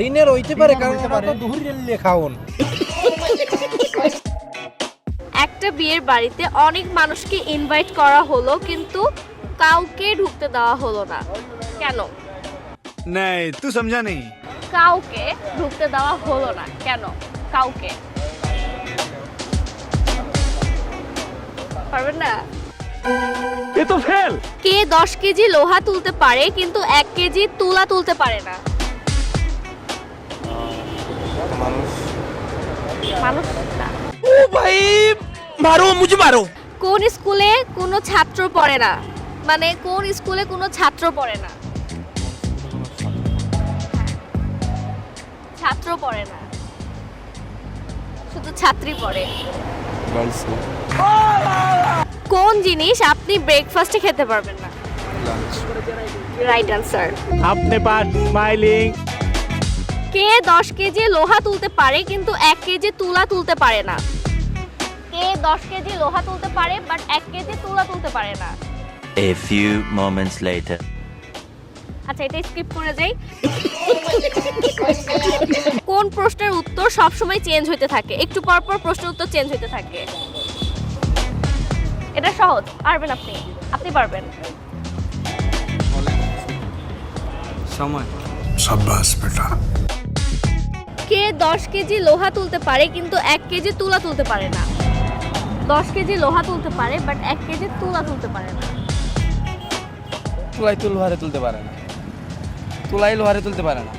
Dinner হইতে পারে কারণ তো দুহুরের লেখাওন একটা বিয়ের বাড়িতে অনেক মানুষকে ইনভাইট করা হলো কিন্তু কাউকে ঢুকতে দেওয়া হলো না। কেন? নাই তুই সমঝা কাউকে ঢুকতে দেওয়া হলো না। কেন? কাউকে। পারবেন না? কে দশ কেজি লোহা তুলতে পারে কিন্তু এক কেজি তুলা তুলতে পারে না। মানুষ। মানুষ? ও ভাই মারো মুঝে মারো। কোন স্কুলে কোনো ছাত্র পড়ে না? মানে কোন স্কুলে কোনো ছাত্র পড়ে না? ছাত্র পড়ে না। শুধু ছাত্রী পড়ে। কোন জিনিস আপনি ব্রেকফাস্টে খেতে পারবেন না? রাইট আনসার আপনি পার স্মাইলিং কে দশ কেজি লোহা তুলতে পারে কিন্তু এক কেজি তুলা তুলতে পারে না। কে দশ কেজি লোহা তুলতে পারে বাট এক কেজি তুলা তুলতে পারে না। A few moments later. আচ্ছা এটা স্কিপ করে যাই কোন প্রশ্নের উত্তর সব সময় চেঞ্জ হইতে থাকে? একটু পর পর প্রশ্নের উত্তর চেঞ্জ হইতে থাকে। এটা সহজ। পারবেন আপনি? আপনি পারবেন। সময়। কে দশ কেজি লোহা তুলতে পারে কিন্তু এক কেজি তুলা তুলতে পারে না দশ কেজি লোহা তুলতে পারে বাট এক কেজি তুলা তুলতে পারে না তুলাই তো লোহারে তুলতে পারে না তুলাই লোহারে তুলতে পারে না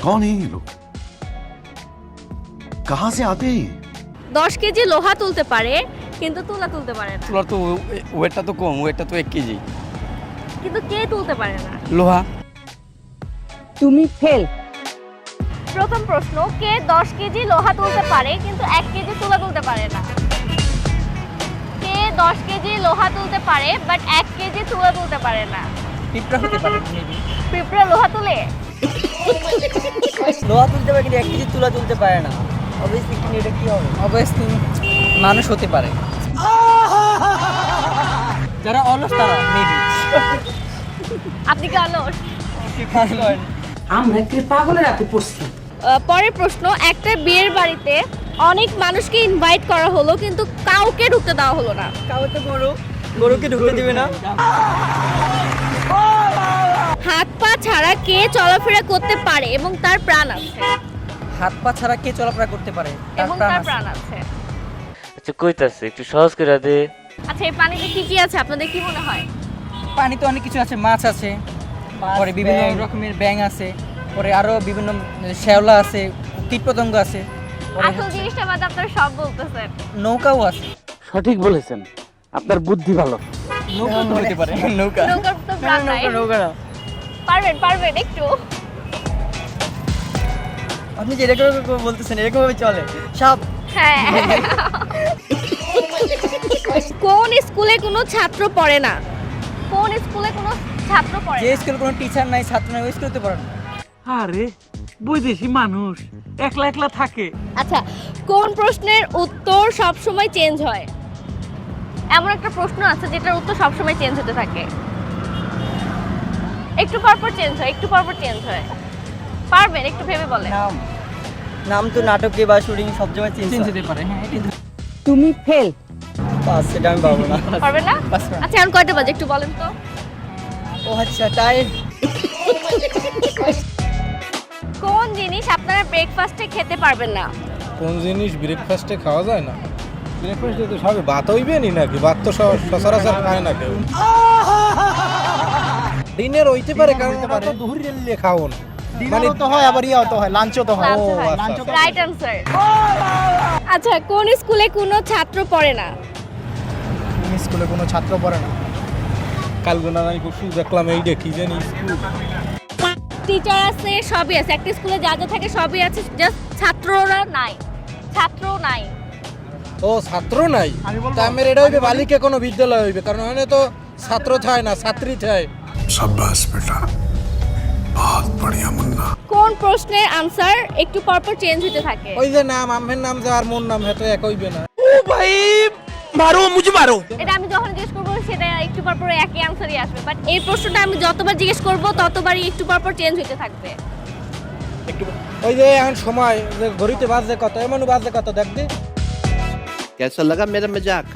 कौन है ये लोग कहां से आते हैं ये? দশ কেজি লোহা তুলতে পারে কিন্তু তুলা তুলতে পারে না তুলার তো ওয়েটটা তো কম ওয়েটটা তো এক কেজি কিন্তু কে তুলতে পারে না লোহা তুমি ফেল। প্রথম প্রশ্ন কে দশ কেজি লোহা তুলতে পারে কিন্তু এক কেজি তুলা তুলতে পারে না? কে দশ কেজি লোহা তুলতে পারে বাট এক কেজি তুলা তুলতে পারে না? পিঁপড়া হতে পারে পিঁপড়া লোহা তুলে? লোহা তুলতে পারে কিন্তু এক কেজি তুলা তুলতে পারে না। অবভিয়াসলি কিন্তু এটা কি হবে? অবভিয়াসলি মানুষ হতে পারে। যারা অলস তারা মেবি আপনি কি অলস? আমরা কি পাগলের আপনি পড়ছি? পরের প্রশ্ন একটা বিয়ের বাড়িতে অনেক মানুষকে ইনভাইট করা হলো কিন্তু কাউকে ঢুকতে দেওয়া হলো না। কাউ তো গরু গরুকে ঢুকতে দিবে না। হাত পা ছাড়া কে চলাফেরা করতে পারে এবং তার প্রাণ আছে? হাত পা ছাড়া কে চলাফেরা করতে পারে? তার এবং প্রাণ তার আছে। প্রাণ আছে। আচ্ছা কইতাছে একটু সহজ করে দে। আচ্ছা এই পানিতে কি কি আছে? আপনাদের কি মনে হয়? পানি তো অনেক কিছু আছে মাছ আছে। পরে বিভিন্ন রকমের ব্যাং আছে পরে আরও বিভিন্ন শ্যাওলা আছে কীটপতঙ্গ আছে আসল জিনিসটা বাদ আপনারা সব বলতেছেন। নৌকাও আছে। সঠিক বলেছেন আপনার বুদ্ধি ভালো। নৌকা তো হতে পারে নৌকা নৌকার তো প্রাণ নাই নৌকা নৌকা পারবেন পারবেন একটু। আপনি যেরকম করে বলতেছেন এরকম ভাবে চলে। সাপ হ্যাঁ। কোন স্কুলে কোনো ছাত্র পড়ে না। কোন স্কুলে কোনো ছাত্র পড়ে যে স্কুলে কোনো টিচার নাই ছাত্র নাই ওই স্কুলে তো না। আরে বৈদেশি মানুষ একলা একলা থাকে। আচ্ছা কোন প্রশ্নের উত্তর সব সময় চেঞ্জ হয়? এমন একটা প্রশ্ন আছে যেটার উত্তর সব সময় চেঞ্জ হতে থাকে। একটু পর পর চেঞ্জ হয় একটু পর পর চেঞ্জ হয়। পারবেন একটু ভেবে বলেন। নাম। নাম তো নাটকে বা শুটিং সব সময় চেঞ্জ হতে পারে হ্যাঁ তুমি ফেল পাস সেটা আমি পাবো না। পারবেন না? আচ্ছা এখন কয়টা বাজে একটু বলেন তো? ও আচ্ছা টাইম কোন জিনিস আপনারা ব্রেকফাস্টে খেতে পারবেন না? কোন জিনিস ব্রেকফাস্টে খাওয়া যায় না? ব্রেকফাস্টে তো সবে ভাত হইবে নি নাকি? ভাত তো সচরাচর খায় না কেউ। দিনের হইতে পারে কারণ আমরা তো দুহুর রেলে খাওন মানে তো হয় আবার ইয়াও তো হয় লাঞ্চও তো Lunch ও, হয়। আচ্ছা, আচ্ছা। রাইট আচ্ছা কোন স্কুলে কোনো ছাত্র পড়ে না? স্কুলে কোনো ছাত্র পড়ে না। কালগুনা আমি খুব সুন্দর দেখলাম এই দেখি জানি স্কুল। টিচার আছে সবই আছে। একটা স্কুলে যা যা থাকে সবই আছে জাস্ট ছাত্ররা নাই। ছাত্র নাই। ও ছাত্র নাই? তা আমার এটা হইবে বালিকে কোনো বিদ্যালয় হইবে কারণ ওখানে তো ছাত্র থায় না ছাত্রী থায় সাব্বাস বেটা বহুত বড়িয়া মুন্না। কোন প্রশ্নের আনসার একটু পরপর চেঞ্জ হতে থাকে? ওই যে নাম আম্মের নাম যা আর মোর নাম হেতে এক হইবে না। ও ভাই! মারো মুঝে মারো। এটা আমি যখন জিজ্ঞেস করব সেটা একটু পরপর একই আনসারই আসবে। বাট এই প্রশ্নটা আমি যতবার জিজ্ঞেস করব ততবারই একটু পরপর চেঞ্জ হতে থাকবে। একটু ওই যে এখন সময় যে ঘড়িতে বাজে কত এমন বাজে কত দেখ দি। কেসা লাগা মেরা মজাক?